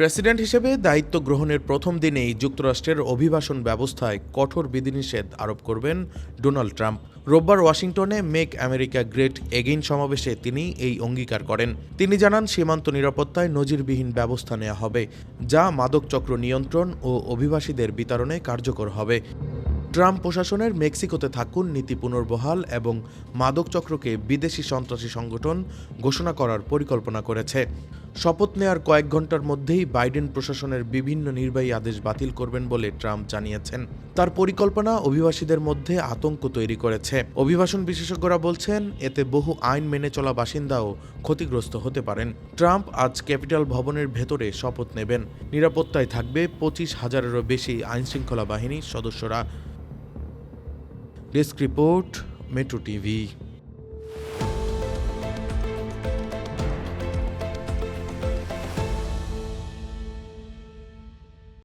President হিসেবে দায়িত্ব গ্রহণের প্রথম দিনেই যুক্তরাষ্ট্রের অভিবাসন ব্যবস্থায় কঠোর বিধিনিষেধ আরোপ করবেন ডোনাল্ড ট্রাম্প। রোববার ওয়াশিংটনে মেক আমেরিকা গ্রেট এগেইন সমাবেশে তিনি এই অঙ্গীকার করেন। তিনি জানান, সীমান্ত নিরাপত্তায় নজিরবিহীন ব্যবস্থা নেওয়া হবে, যা মাদক চক্র নিয়ন্ত্রণ ও অভিবাসীদের বিতরণে কার্যকর হবে। ট্রাম্প প্রশাসনের মেক্সিকোতে থাকুন, নীতি পুনর্বহাল এবং মাদক চক্রকে বিদেশি সন্ত্রাসী সংগঠন ঘোষণা করার পরিকল্পনা করেছে। শপথ নেয়ার কয়েক ঘণ্টার মধ্যেই বাইডেন প্রশাসনের বিভিন্ন নির্বাহী আদেশ বাতিল করবেন বলে ট্রাম্প জানিয়েছেন। তার পরিকল্পনা অভিবাসীদের মধ্যে আতঙ্ক তৈরি করেছে। অভিবাসন বিশেষজ্ঞরা বলছেন, এতে বহু আইন মেনে চলা বাসিন্দাও ক্ষতিগ্রস্ত হতে পারেন। ট্রাম্প আজ ক্যাপিটাল ভবনের ভেতরে শপথ নেবেন। নিরাপত্তায় থাকবে পঁচিশ হাজারেরও বেশি আইনশৃঙ্খলা বাহিনীর সদস্যরা। Desk report, metro TV.